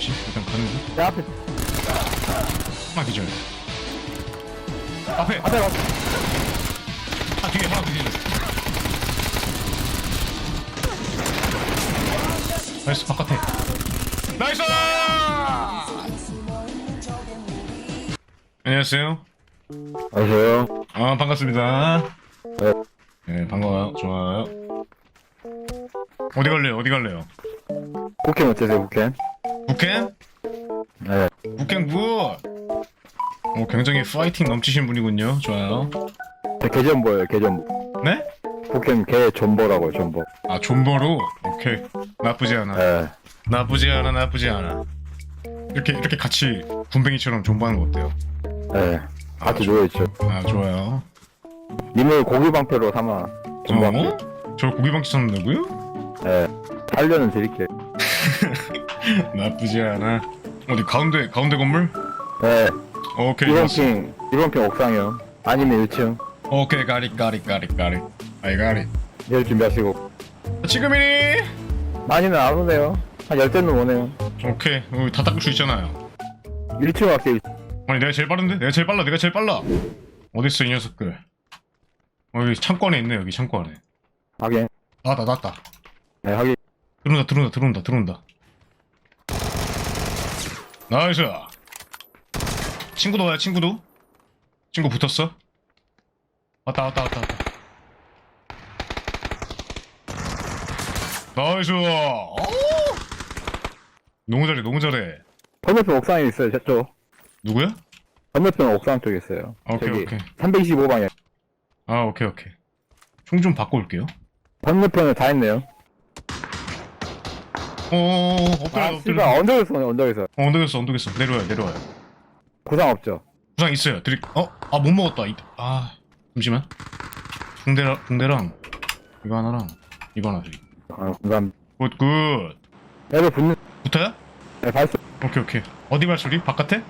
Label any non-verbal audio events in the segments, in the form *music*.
잠시 일단 가는 중 내 앞에. 하나 기절 앞에. 앞에 가. 아 뒤에 하나 기절 나이스 바깥에. 나이스! 안녕하세요. 안녕하세요. 아 반갑습니다. 네. 네 반가워요. 좋아요. 어디 갈래요? 어디 갈래요? 국회 어떠세요 국회? 북캠? 네 북캠 굿! 어, 굉장히 파이팅 넘치신 분이군요 좋아요 저 개전보예요 개전보 네? 국회 개전보라고요 전보 아 존버로? 오케이 나쁘지 않아 네 나쁘지 않아 나쁘지 않아 이렇게 이렇게 같이 군뱅이처럼 존버하는 거 어때요? 네. 같이 누워있죠 아 좋아요 님을 고기방패로 삼아 전방패 어? 저 고기방치 찾는다고요? 네 살려는 드릴게요 *laughs* *laughs* 나쁘지 않아. 어디 가운데 가운데 건물? 네. 오케이 1번 좋았어. 핑 1번 핑 옥상이요. 아니면 1층. 오케이 가리 가리 가리 가리. 아이 가리. 내일 준비하시고. 지금이니? 많이는 안 오네요. 한 10대는 오네요. 오케이. 여기 다 닦을 수 있잖아요. 1층 갈게요 아니 내가 제일 빠른데? 내가 제일 빨라 내가 제일 빨라. 어딨어 이 녀석들? 어, 여기 창고 안에 있네 여기 창고 안에. 확인. 나왔다 나왔다 네 확인. 들어온다 들어온다 들어온다 들어온다 나이스. 친구도 와요 친구도? 친구 붙었어? 왔다 왔다 왔다 왔다. 나이스. 오! 너무 잘해 너무 잘해. 건너편 옥상에 있어요 저쪽. 누구야? 건너편 옥상 쪽에 있어요. 오케이 저기 오케이. 325방향. 아 오케이 오케이. 총 좀 바꿔 올게요. 건너편에 다 있네요 어어어 엎드려 아 엎드려 씨발 언덕에서 오네 언덕에서. 어, 언덕에서 언덕에서. 내려와요 내려와요. 구상 없죠? 부상 있어요. 드릴 어 아 못 먹었다. 이- 아 잠시만. 붕대랑 붕대랑 이거 하나랑 이거 하나 드리. 아 공감 굿굿. 애들 붙는 붙어요? 네, 발소 오케이 오케이. 어디 발소리? 바깥에?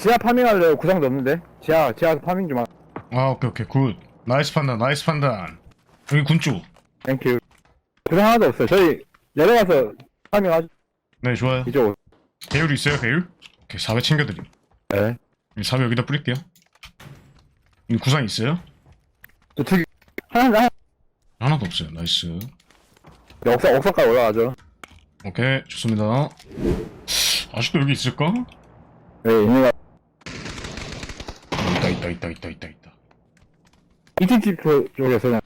지하 파밍할래요 구상도 없는데. 지하 지하 파밍 좀 하... 아 오케이 오케이. 굿. 나이스 판단 나이스 판단. 여기 군쪽 땡큐 구상 하나도 없어요. 저희 내려가서 파밍하죠 네 좋아요. 이쪽 배율 있어요 배율? 오케이 4배 챙겨드림. 네. 4배 여기다 뿌릴게요. 이 구상 있어요? 저 특이 하나 하나. 하나도 없어요. 나이스. 네, 옥상 옥상까지 올라가죠. 오케이 좋습니다. 아직도 여기 있을까? 네거 어, 있다 있다 있다 있다 있다 있다. 2층 집 쪽- 쪽에서 그냥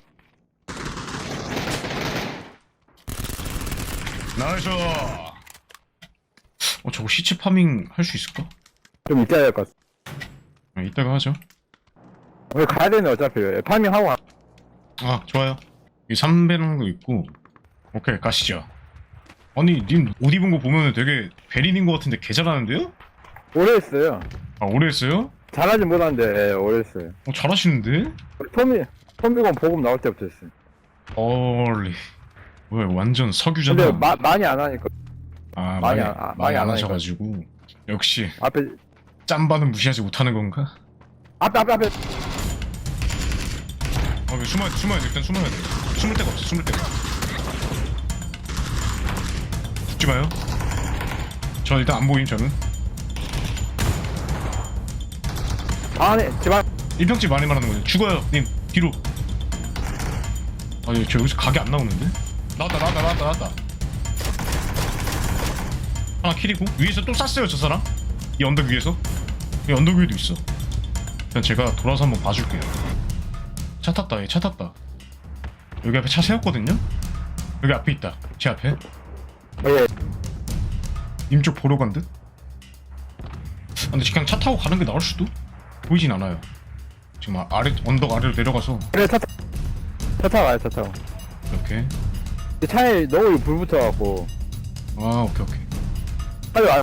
나이스. 어 저거 시체 파밍 할 수 있을까? 좀 이따 해야 될 것 같아. 아, 이따가 하죠. 우리 가야 되네 어차피. 파밍하고 가- 아 좋아요. 이 3배랑도 있고. 오케이 가시죠. 아니 님 옷 입은 거 보면 되게 베린인 것 같은데 개 잘하는데요? 오래 했어요. 아 오래 했어요? 잘하진 못하는데 예, 오래 했어요. 어 잘하시는데? 우리 토미 토미건 보급 나올 때부터 했어요. 얼리 뭐야 완전 석유잖아. 근데 마, 많이 안 하니까. 아 많이 많이, 안- 아, 많이, 많이 안 안 하니까. 하셔가지고. 역시 앞에 짬바는 무시하지 못하는 건가? 앞에 앞에 앞에. 아왜 숨어야 돼 숨어야 돼. 일단 숨어야 돼. 숨을 데가 없어 숨을 데가 죽지 마요. 저 일단 안 보임 저는. 방 안에 집안 일평집 많이 말하는 거예요. 죽어요 님. 뒤로. 아니 저 여기서 각이 안 나오는데 나왔다 나왔다 나왔다 나왔다. 하나 킬이고 위에서 또 쐈어요 저 사람. 이 언덕 위에서. 이 언덕 위에도 있어. 일단 제가 돌아서 한번 봐줄게요. 차 탔다 얘 차 탔다. 여기 앞에 차 세웠거든요? 여기 앞에 있다 제 앞에. 예. 님쪽 보러 간 듯? 아, 근데 그냥 차 타고 가는 게 나을 수도? 보이진 않아요. 지금 아- 아래 언덕 아래로 내려가서. 그래 차, 타- 차 타고 가요 차 타고. 이렇게 이 차에 너무 불 붙어갖고. 아 오케이 오케이. 빨리 와요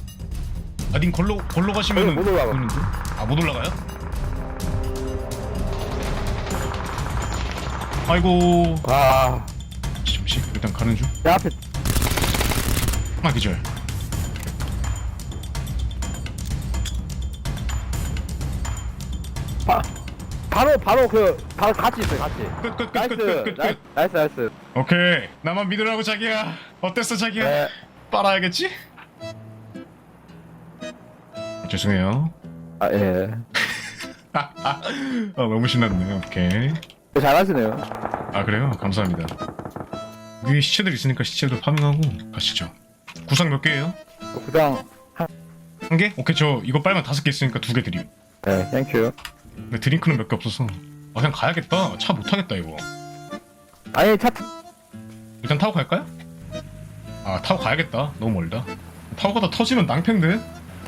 아님 걸로 걸로 가시면은 못 올라가. 보이는데? 아 못 올라가요? 아이고. 아. 잠시 일단 가는 중. 내 앞에. 하나 기절. 바, 바로 바로 그 바로 같이 있어요 같이 끝끝 나이스 끝 끝 끝끝 나이스 나이스 나이스 오케이 나만 믿으라고 자기야 어땠어 자기야 네 빨아야겠지? 죄송해요. 아, 예. *laughs* 아 너무 신났네. 오케이. 잘하시네요. 아 그래요? 감사합니다. 위에 시체들 있으니까 시체도 파밍하고 가시죠. 구상 몇 개예요? 구상, 한 개? 오케이 저 이거 빨면 다섯 개 있으니까 두 개 드림. 네, 땡큐. 근데 드링크는 몇 개 없어서. 아 그냥 가야겠다. 차 못 타겠다 이거. 아니, 차, 일단 타고 갈까요? 아 타고 가야겠다. 너무 멀다. 타고 가다 터지면 낭패인데?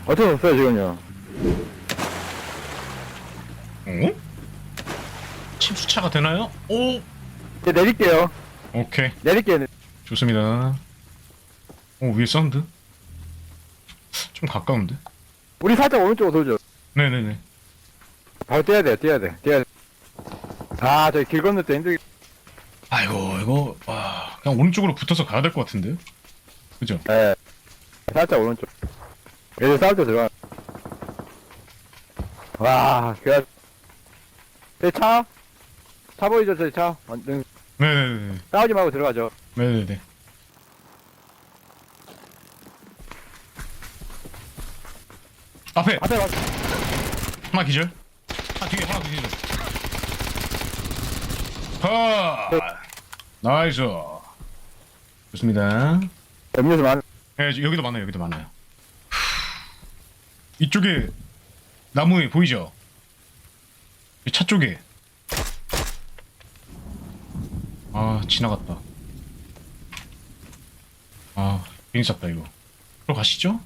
어쩔 수 없어요, 지금요. 어? 침수차가 되나요? 오! 이제 내릴게요. 오케이 내릴게요. 좋습니다. 오 위에 사운드? 좀 가까운데? 우리 살짝 오른쪽으로 돌죠. 네네네. 바로 뛰어야 돼요, 뛰어야 돼, 뛰어야 돼. 아, 저기 길 건널 때 힘들게. 아이고 이거 와 그냥 오른쪽으로 붙어서 가야 될 것 같은데? 그죠? 예. 살짝 오른쪽. 얘들 싸울 때 들어가. 와, 그래. 제 차? 차 보이죠, 저기 차? 완전 네네네. 싸우지 말고 들어가죠. 네네네. 앞에 앞에 가. 하나 기절. 하나 뒤에 하나 기절. 하. 나이스. 좋습니다. 음료수 많. 예, 여기도 많아요. 여기도 많아요. 이쪽에 나무에 보이죠? 이차 쪽에. 아, 지나갔다. 아, 괜히 쌌다 이거. 들어가시죠?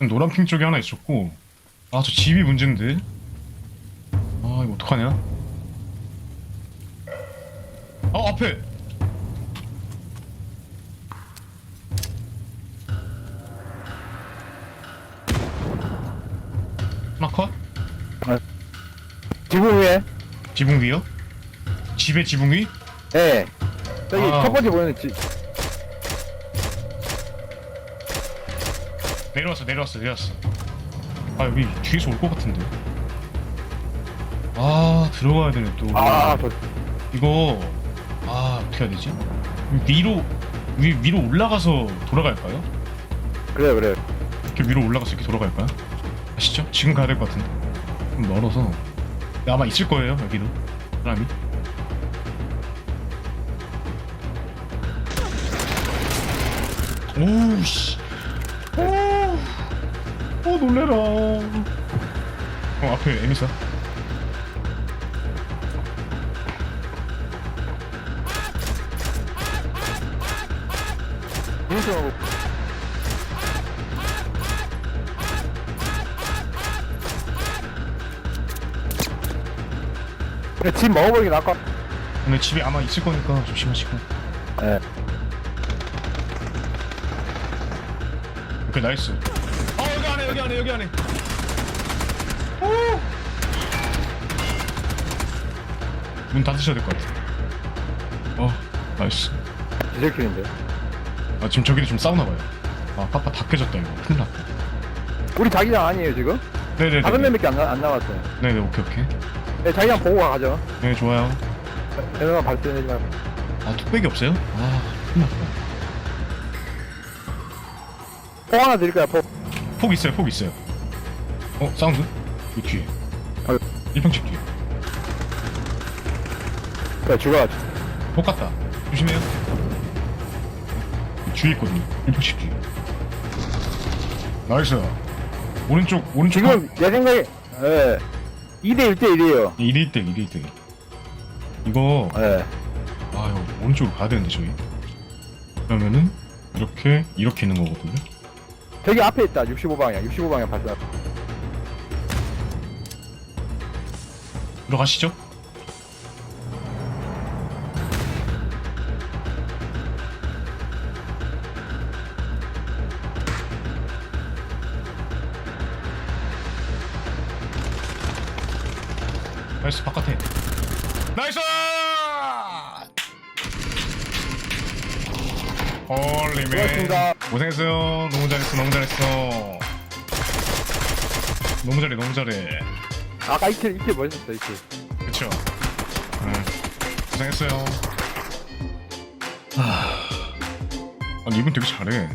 노란 핑 쪽에 하나 있었고, 아, 저 집이 문제인데. 아, 어떡하냐? 아, 앞에! 하나 컷? 지붕 위에. 지붕 위요? 집의 지붕 위? 예. 저기 아. 첫 번째 보이는 집. 내려왔어 내려왔어 내려왔어 아 여기 뒤에서 올 것 같은데 아 들어가야 되네 또 아, 저, 이거 아 어떻게 해야 되지? 위로 위, 위로 올라가서 돌아갈까요? 그래요, 그래요. 이렇게 위로 올라가서 이렇게 돌아갈까요? 아시죠? 지금 가야 될 것 같은데 좀 멀어서 근데 아마 있을 거예요 여기도 사람이 오우씨 오, 오 놀래라 어 앞에 에미사 인수 근데 집 먹어버리긴 아까. 근데 집에 아마 있을 거니까 조심하시고. 예. 오케이 나이스. 어 여기 안에 여기 안에 여기 안에. 문 닫으셔야 될 것 같아. 어 나이스. 디젤킬인데. 아 지금 저기도 좀 싸우나 봐요 아 파파 다 깨졌다 이거 큰일 났다 우리 자기장 아니에요, 지금? 네네네 다섯 명밖에 안, 나- 안 남았어요. 네네 오케이 오케이 네, 자기장 보고 가죠. 네 좋아요 대단한 발전하지 말고. 아 뚝배기 없어요? 아 큰일 났다 포 하나 드릴까요, 포? 폭 있어요 폭 있어요 어 사운드? 이 뒤에 아유. 1평집 뒤에 그래, 죽어. 폭 같다 조심해요 이 뒤에 있거든요 1평집 뒤에 나이스 오른쪽 오른쪽 지금, 내 생각에, 예. 2대 1대 1이에요. 1일 때 1일 때 이거 예. 아 이거 오른쪽으로 가야 되는데 저희 그러면은 이렇게 이렇게 있는 거거든요 저기 앞에 있다, 65방향. 65방향 발사. 들어가시죠 나이스 바깥에 나이스! 수고하셨습니다. 고생했어요. 너무 잘했어 너무 잘했어. 너무 잘해 너무 잘해. 아까 이킬, 이킬 멋있었어, 이킬. 그쵸? 응. 고생했어요. 하... 아니 이분 되게 잘해